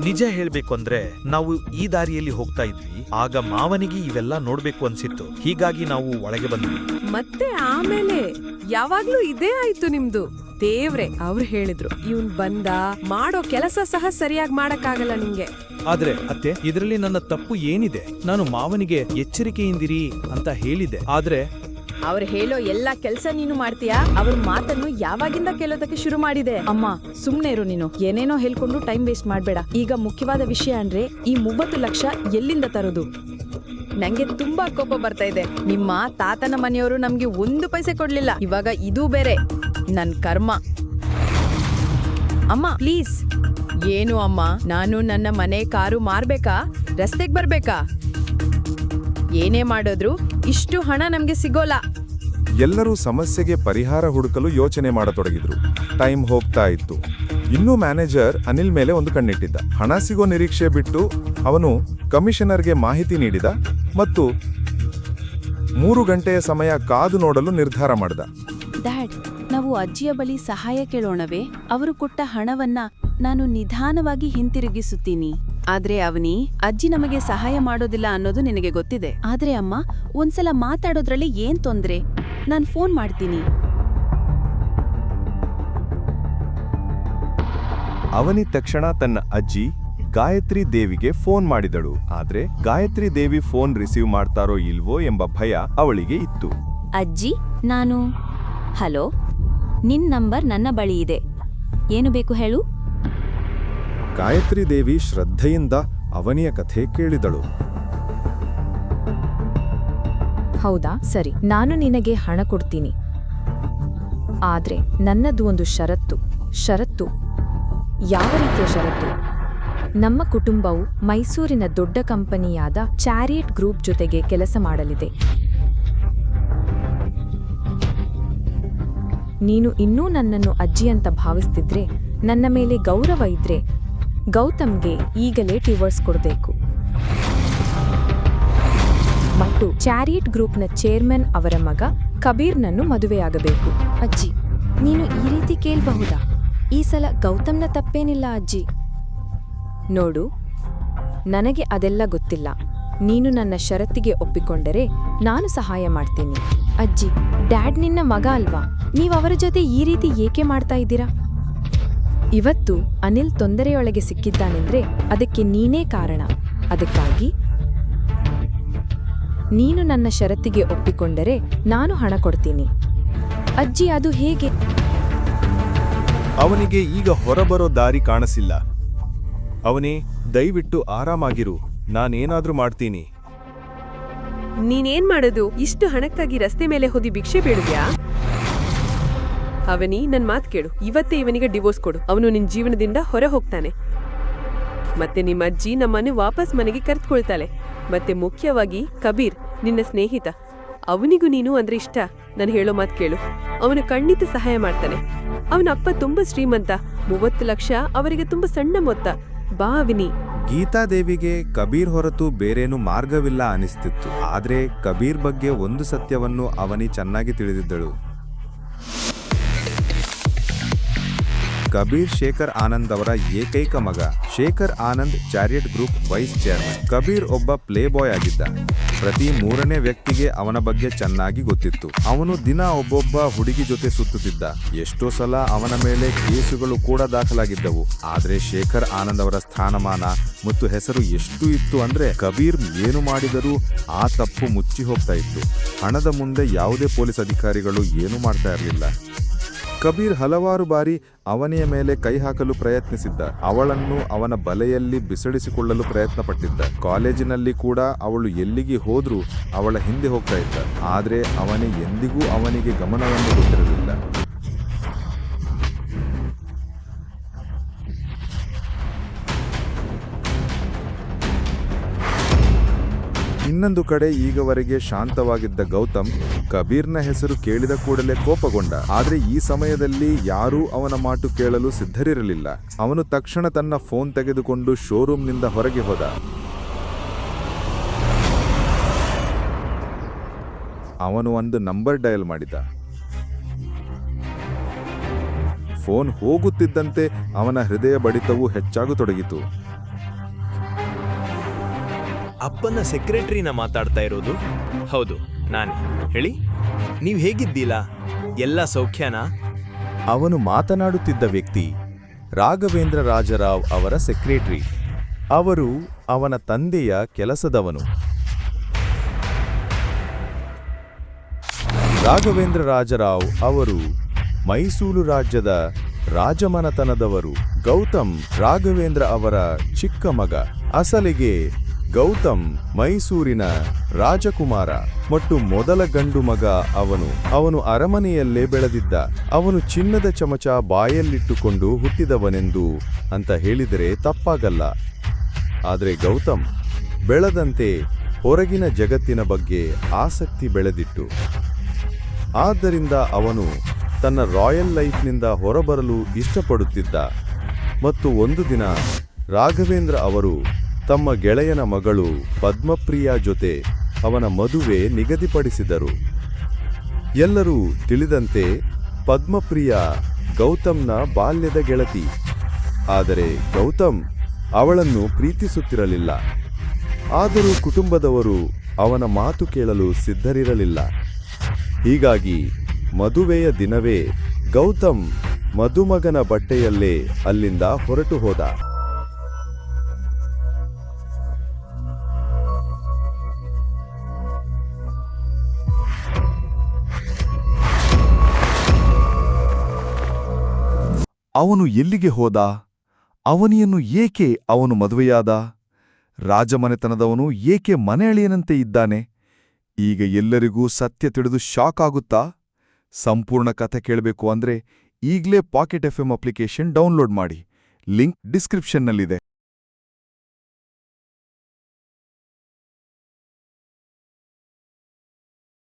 ನಿಜ ಹೇಳ್ಬೇಕು ಅಂದ್ರೆ ನಾವು ಈ ದಾರಿಯಲ್ಲಿ ಹೋಗ್ತಾ ಇದ್ವಿ ಆಗ ಮಾವನಿಗೆ ಇವೆಲ್ಲ ನೋಡ್ಬೇಕು ಅನ್ಸಿತ್ತು. ಹೀಗಾಗಿ ನಾವು ಒಳಗೆ ಬಂದ್ವಿ. ಮತ್ತೆ ಆಮೇಲೆ ಯಾವಾಗ್ಲೂ ಇದೇ ಆಯ್ತು ನಿಮ್ದು. ದೇವ್ರೆ ಅವ್ರು ಹೇಳಿದ್ರು ಇವ್ನ್ ಬಂದ ಮಾಡೋ ಕೆಲಸ ಸಹ ಸರಿಯಾಗಿ ಮಾಡಕ್ಕಾಗಲ್ಲ ನಿಮ್ಗೆ. ಆದ್ರೆ ಅತ್ತೆ ಇದರಲ್ಲಿ ನನ್ನ ತಪ್ಪು ಏನಿದೆ? ನಾನು ಮಾವನಿಗೆ ಎಚ್ಚರಿಕೆಯಿಂದಿರಿ ಅಂತ ಹೇಳಿದೆ ಆದ್ರೆ ಅವ್ರು ಹೇಳೋ ಎಲ್ಲಾ ಕೆಲ್ಸ ನೀನು ಮಾಡ್ತೀಯಾ? ಅವ್ರ ಮಾತನ್ನು ಯಾವಾಗಿಂದ ಕೇಳೋದಕ್ಕೆ ಶುರು ಮಾಡಿದೆ? ಅಮ್ಮ, ಸುಮ್ನೆ ಇರು ನೀನು. ಏನೇನೋ ಹೇಳ್ಕೊಂಡು ಟೈಮ್ ವೇಸ್ಟ್ ಮಾಡ್ಬೇಡ. ಈಗ ಮುಖ್ಯವಾದ ವಿಷಯ ಅಂದ್ರೆ ಈ ಮೂವತ್ತು ಲಕ್ಷ ಎಲ್ಲಿಂದ ತರೋದು? ನಂಗೆ ತುಂಬಾ ಕೋಪ ಬರ್ತಾ ಇದೆ. ನಿಮ್ಮ ತಾತನ ಮನೆಯವರು ನಮ್ಗೆ ಒಂದು ಪೈಸೆ ಕೊಡ್ಲಿಲ್ಲ. ಇವಾಗ ಇದು ಬೇರೆ. ನನ್ ಕರ್ಮ. ಅಮ್ಮ ಪ್ಲೀಸ್ ಏನು ಅಮ್ಮ? ನಾನು ನನ್ನ ಮನೆ ಕಾರು ಮಾರ್ಬೇಕಾ? ರಸ್ತೆಗೆ ಬರ್ಬೇಕಾ? ಏನೇ ಮಾಡಿದ್ರು ಇಷ್ಟು ಹಣ ನಮ್ಗೆ ಸಿಗೋಲ್ಲ. ಎಲ್ಲರೂ ಸಮಸ್ಯೆಗೆ ಪರಿಹಾರ ಹುಡುಕಲು ಯೋಚನೆ ಮಾಡತೊಡಗಿದ್ರು. ಟೈಮ್ ಹೋಗ್ತಾ ಇತ್ತು. ಇನ್ನೂ ಮ್ಯಾನೇಜರ್ ಅನಿಲ್ ಮೇಲೆ ಒಂದು ಕಣ್ಣಿಟ್ಟಿದ್ದ. ಹಣ ಸಿಗೋ ನಿರೀಕ್ಷೆ ಬಿಟ್ಟು ಅವನು ಕಮಿಷನರ್ಗೆ ಮಾಹಿತಿ ನೀಡಿದ ಮತ್ತು ಮೂರು ಗಂಟೆಯ ಸಮಯ ಕಾದು ನೋಡಲು ನಿರ್ಧಾರ ಮಾಡಿದ. ಡ್ಯಾಡ್, ನಾವು ಅಜ್ಜಿಯ ಬಳಿ ಸಹಾಯ ಕೇಳೋಣವೇ? ಅವರು ಕೊಟ್ಟ ಹಣವನ್ನ ನಾನು ನಿಧಾನವಾಗಿ ಹಿಂತಿರುಗಿಸುತ್ತೀನಿ. ಆದ್ರೆ ಅವನಿ, ಅಜ್ಜಿ ನಮಗೆ ಸಹಾಯ ಮಾಡೋದಿಲ್ಲ ಅನ್ನೋದು ನಿನಗೆ ಗೊತ್ತಿದೆ. ಆದ್ರೆ ಅಮ್ಮ, ಒಂದ್ಸಲ ಮಾತಾಡೋದ್ರಲ್ಲಿ ಏನ್ ತೊಂದ್ರೆ? ನಾನ್ ಫೋನ್ ಮಾಡ್ತೀನಿ. ಅವನಿ ತಕ್ಷಣ ತನ್ನ ಅಜ್ಜಿ ಗಾಯತ್ರಿ ದೇವಿಗೆ ಫೋನ್ ಮಾಡಿದಳು. ಆದ್ರೆ ಗಾಯತ್ರಿ ದೇವಿ ಫೋನ್ ರಿಸೀವ್ ಮಾಡ್ತಾರೋ ಇಲ್ವೋ ಎಂಬ ಭಯ ಅವಳಿಗೆ ಇತ್ತು. ಅಜ್ಜಿ ನಾನು ಹಲೋ ನಿನ್ ನಂಬರ್ ನನ್ನ ಬಳಿ ಇದೆ. ಏನು ಬೇಕು ಹೇಳು? ಗಾಯತ್ರಿ ದೇವಿ ಶ್ರದ್ಧೆಯಿಂದ ಅವನಿಯ ಕಥೆ ಕೇಳಿದಳು. ಹೌದಾ? ಸರಿ, ನಾನು ನಿನಗೆ ಹಣ ಕೊಡ್ತೀನಿ. ಆದ್ರೆ ನನ್ನದು ಒಂದು ಷರತ್ತು. ಷರತ್ತು? ಯಾವ ರೀತಿಯ ಷರತ್ತು? ನಮ್ಮ ಕುಟುಂಬವು ಮೈಸೂರಿನ ದೊಡ್ಡ ಕಂಪನಿಯಾದ ಚಾರಿಯಟ್ ಗ್ರೂಪ್ ಜೊತೆಗೆ ಕೆಲಸ ಮಾಡಲಿದೆ. ನೀನು ಇನ್ನೂ ನನ್ನನ್ನು ಅಜ್ಜಿ ಅಂತ ಭಾವಿಸ್ತಿದ್ರೆ, ನನ್ನ ಮೇಲೆ ಗೌರವ ಇದ್ರೆ ಗೌತಮ್ಗೆ ಈಗಲೇ ಟಿವರ್ಸ್ ಕೊಡಬೇಕು. ಮತ್ತು ಚಾರಿಯಟ್ ಗ್ರೂಪ್ನ ಚೇರ್ಮನ್ ಅವರ ಮಗ ಕಬೀರ್ನನ್ನು ಮದುವೆಯಾಗಬೇಕು. ಅಜ್ಜಿ, ನೀನು ಈ ರೀತಿ ಕೇಳಬಹುದಾ? ಈ ಸಲ ಗೌತಮ್ನ ತಪ್ಪೇನಿಲ್ಲ ಅಜ್ಜಿ. ನೋಡು, ನನಗೆ ಅದೆಲ್ಲ ಗೊತ್ತಿಲ್ಲ. ನೀನು ನನ್ನ ಷರತ್ತಿಗೆ ಒಪ್ಪಿಕೊಂಡರೆ ನಾನು ಸಹಾಯ ಮಾಡ್ತೀನಿ. ಅಜ್ಜಿ, ಡ್ಯಾಡ್ ನಿನ್ನ ಮಗ ಅಲ್ವಾ? ನೀವು ಅವರ ಜೊತೆ ಈ ರೀತಿ ಏಕೆ ಮಾಡ್ತಾ ಇದ್ದೀರಾ? ಇವತ್ತು ಅನಿಲ್ ತೊಂದರೆಯೊಳಗೆ ಸಿಕ್ಕಿದ್ದಾನೆಂದ್ರೆ ಅದಕ್ಕೆ ನೀನೇ ಕಾರಣ. ಅದಕ್ಕಾಗಿ ನೀನು ನನ್ನ ಷರತ್ತಿಗೆ ಒಪ್ಪಿಕೊಂಡರೆ ನಾನು ಹಣ ಕೊಡ್ತೀನಿ. ಅಜ್ಜಿ ಅದು ಹೇಗೆ? ಅವನಿಗೆ ಈಗ ಹೊರಬರೋ ದಾರಿ ಕಾಣಿಸಿಲ್ಲ. ಅವನೇ ದಯವಿಟ್ಟು ಆರಾಮಾಗಿರು ನಾನೇನಾದ್ರೂ ಮಾಡ್ತೀನಿ. ನೀನೇನ್ ಮಾಡೋದು? ಇಷ್ಟು ಹಣಕ್ಕಾಗಿ ರಸ್ತೆ ಮೇಲೆ ಹೋದಿ ಭಿಕ್ಷೆ ಬೀಳಿದ್ಯಾ ಅವನಿ ನನ್ ಮಾತು ಕೇಳು. ಇವತ್ತೇ ಇವನಿಗೆ ಡಿವೋರ್ಸ್ ಕೊಡು. ಅವನು ನಿನ್ ಜೀವನದಿಂದ ಹೊರ ಹೋಗ್ತಾನೆ. ಮತ್ತೆ ನಿಮ್ಮ ಅಜ್ಜಿ ನಮ್ಮನ್ನು ವಾಪಸ್ ಮನೆಗೆ ಕರೆದುಕೊಳ್ತಾಳೆ. ಮತ್ತೆ ಮುಖ್ಯವಾಗಿ ಕಬೀರ್, ನಿನ್ನ ಸ್ನೇಹಿತ. ಅವನಿಗೂ ನೀನು ಅಂದ್ರೆ ಇಷ್ಟ. ನಾನು ಹೇಳೋ ಮಾತು ಕೇಳು. ಅವನು ಖಂಡಿತ ಸಹಾಯ ಮಾಡ್ತಾನೆ. ಅವನ ಅಪ್ಪ ತುಂಬಾ ಶ್ರೀಮಂತ. ಮೂವತ್ತು ಲಕ್ಷ ಅವರಿಗೆ ತುಂಬಾ ಸಣ್ಣ ಮೊತ್ತ. ಬಾ ಗೀತಾ ಗೀತಾದೇವಿಗೆ ಕಬೀರ್ ಹೊರತು ಬೇರೇನು ಮಾರ್ಗವಿಲ್ಲ ಅನಿಸ್ತಿತ್ತು. ಆದ್ರೆ ಕಬೀರ್ ಬಗ್ಗೆ ಒಂದು ಸತ್ಯವನ್ನು ಅವನಿ ಚೆನ್ನಾಗಿ ತಿಳಿದಿದ್ದಳು. ಕಬೀರ್ ಶೇಖರ್ ಆನಂದ್ ಅವರ ಏಕೈಕ ಮಗ. Shekhar Anand chariot group vice chairman. Kabir ಒಬ್ಬ ಪ್ಲೇ ಬಾಯ್ ಆಗಿದ್ದ. ಪ್ರತಿ ಮೂರನೇ ವ್ಯಕ್ತಿಗೆ ಅವನ ಬಗ್ಗೆ ಚೆನ್ನಾಗಿ ಗೊತ್ತಿತ್ತು. ಅವನು ದಿನ ಒಬ್ಬೊಬ್ಬ ಹುಡುಗಿ ಜೊತೆ ಸುತ್ತುತ್ತಿದ್ದ. ಎಷ್ಟೋ ಸಲ ಅವನ ಮೇಲೆ ಕೇಸುಗಳು ಕೂಡ ದಾಖಲಾಗಿದ್ದವು. ಆದ್ರೆ ಶೇಖರ್ ಆನಂದ್ ಅವರ ಸ್ಥಾನಮಾನ ಮತ್ತು ಹೆಸರು ಎಷ್ಟು ಇತ್ತು ಅಂದ್ರೆ ಕಬೀರ್ ಏನು ಮಾಡಿದರೂ ಆ ತಪ್ಪು ಮುಚ್ಚಿ ಹೋಗ್ತಾ ಇತ್ತು. ಹಣದ ಮುಂದೆ ಯಾವುದೇ ಪೊಲೀಸ್ ಅಧಿಕಾರಿಗಳು ಏನು ಮಾಡ್ತಾ ಇರಲಿಲ್ಲ. ಕಬೀರ್ ಹಲವಾರು ಬಾರಿ ಅವನಿಯ ಮೇಲೆ ಕೈ ಹಾಕಲು ಪ್ರಯತ್ನಿಸಿದ್ದ. ಅವಳನ್ನು ಅವನ ಬಲೆಯಲ್ಲಿ ಬಿಸಡಿಸಿಕೊಳ್ಳಲು ಪ್ರಯತ್ನ ಪಟ್ಟಿದ್ದ ಕಾಲೇಜಿನಲ್ಲಿ ಕೂಡ ಅವಳು ಎಲ್ಲಿಗೆ ಹೋದ್ರೂ ಅವಳ ಹಿಂದೆ ಹೋಗ್ತಾ ಇದ್ದ. ಆದ್ರೆ ಅವನೇ ಎಂದಿಗೂ ಅವನಿಗೆ ಗಮನವನ್ನು ಕೊಟ್ಟಿರಲಿಲ್ಲ. ಇನ್ನೊಂದು ಕಡೆ ಈಗವರೆಗೆ ಶಾಂತವಾಗಿದ್ದ ಗೌತಮ್ ಕಬೀರ್ನ ಹೆಸರು ಕೇಳಿದ ಕೂಡಲೇ ಕೋಪಗೊಂಡ. ಆದರೆ ಈ ಸಮಯದಲ್ಲಿ ಯಾರೂ ಅವನ ಮಾತು ಕೇಳಲು ಸಿದ್ಧರಿರಲಿಲ್ಲ. ಅವನು ತಕ್ಷಣ ತನ್ನ ಫೋನ್ ತೆಗೆದುಕೊಂಡು ಶೋರೂಮ್ನಿಂದ ಹೊರಗೆ ಹೋದ. ಅವನು ಒಂದು ನಂಬರ್ ಡಯಲ್ ಮಾಡಿದ. ಫೋನ್ ಹೋಗುತ್ತಿದ್ದಂತೆ ಅವನ ಹೃದಯ ಬಡಿತವು ಹೆಚ್ಚಾಗತೊಡಗಿತು. ಅಪ್ಪನ ಸೆಕ್ರೆಟರಿನ ಮಾತಾಡ್ತಾ ಇರೋದು? ಹೌದು, ನಾನೇ. ಹೇಳಿ, ನೀವು ಹೇಗಿದ್ದೀಲ? ಎಲ್ಲ ಸೌಖ್ಯನಾ? ಅವನು ಮಾತನಾಡುತ್ತಿದ್ದ ವ್ಯಕ್ತಿ ರಾಘವೇಂದ್ರ ರಾಜರಾವ್ ಅವರ ಸೆಕ್ರೆಟರಿ. ಅವರು ಅವನ ತಂದೆಯ ಕೆಲಸದವನು. ರಾಘವೇಂದ್ರ ರಾಜರಾವ್ ಅವರು ಮೈಸೂರು ರಾಜ್ಯದ ರಾಜಮನತನದವರು ಗೌತಮ್ ರಾಘವೇಂದ್ರ ಅವರ ಚಿಕ್ಕ ಮಗ. ಅಸಲಿಗೆ ಗೌತಮ್, ಮೈಸೂರಿನ ರಾಜಕುಮಾರ ಮತ್ತು ಮೊದಲ ಗಂಡು ಮಗ ಅವನು. ಅವನು ಅರಮನೆಯಲ್ಲೇ ಬೆಳೆದಿದ್ದ. ಅವನು ಚಿನ್ನದ ಚಮಚ ಬಾಯಲ್ಲಿಟ್ಟುಕೊಂಡು ಹುಟ್ಟಿದವನೆಂದು ಅಂತ ಹೇಳಿದರೆ ತಪ್ಪಾಗಲ್ಲ. ಆದರೆ ಗೌತಮ್ ಬೆಳೆದಂತೆ ಹೊರಗಿನ ಜಗತ್ತಿನ ಬಗ್ಗೆ ಆಸಕ್ತಿ ಬೆಳೆದಿಟ್ಟು ಆದ್ದರಿಂದ ಅವನು ತನ್ನ ರಾಯಲ್ ಲೈಫ್ನಿಂದ ಹೊರಬರಲು ಇಷ್ಟಪಡುತ್ತಿದ್ದ. ಮತ್ತು ಒಂದು ದಿನ ರಾಘವೇಂದ್ರ ಅವರು ತಮ್ಮ ಗೆಳೆಯನ ಮಗಳು ಪದ್ಮಪ್ರಿಯ ಜೊತೆ ಅವನ ಮದುವೆ ನಿಗದಿಪಡಿಸಿದರು. ಎಲ್ಲರೂ ತಿಳಿದಂತೆ ಪದ್ಮಪ್ರಿಯ ಗೌತಮ್ನ ಬಾಲ್ಯದ ಗೆಳತಿ. ಆದರೆ ಗೌತಮ್ ಅವಳನ್ನು ಪ್ರೀತಿಸುತ್ತಿರಲಿಲ್ಲ. ಆದರೂ ಕುಟುಂಬದವರು ಅವನ ಮಾತು ಕೇಳಲು ಸಿದ್ಧರಿರಲಿಲ್ಲ. ಹೀಗಾಗಿ ಮದುವೆಯ ದಿನವೇ ಗೌತಮ್ ಮದುಮಗನ ಬಟ್ಟೆಯಲ್ಲೇ ಅಲ್ಲಿಂದ ಹೊರಟು ಹೋದ. ಅವನು ಎಲ್ಲಿಗೆ ಹೋದ? ಅವನಿಯನ್ನು ಏಕೆ ಅವನು ಮದುವೆಯಾದ? ರಾಜಮನೆತನದವನು ಏಕೆ ಮನೆಯಳಿಯನಂತೆ ಇದ್ದಾನೆ? ಈಗ ಎಲ್ಲರಿಗೂ ಸತ್ಯ ತಿಳಿದು ಶಾಕ್ ಆಗುತ್ತಾ? ಸಂಪೂರ್ಣ ಕಥೆ ಕೇಳಬೇಕು ಅಂದ್ರೆ ಈಗ್ಲೇ ಪಾಕೆಟ್ ಎಫ್ಎಂ ಅಪ್ಲಿಕೇಶನ್ ಡೌನ್ಲೋಡ್ ಮಾಡಿ. ಲಿಂಕ್ ಡಿಸ್ಕ್ರಿಪ್ಷನ್ನಲ್ಲಿದೆ.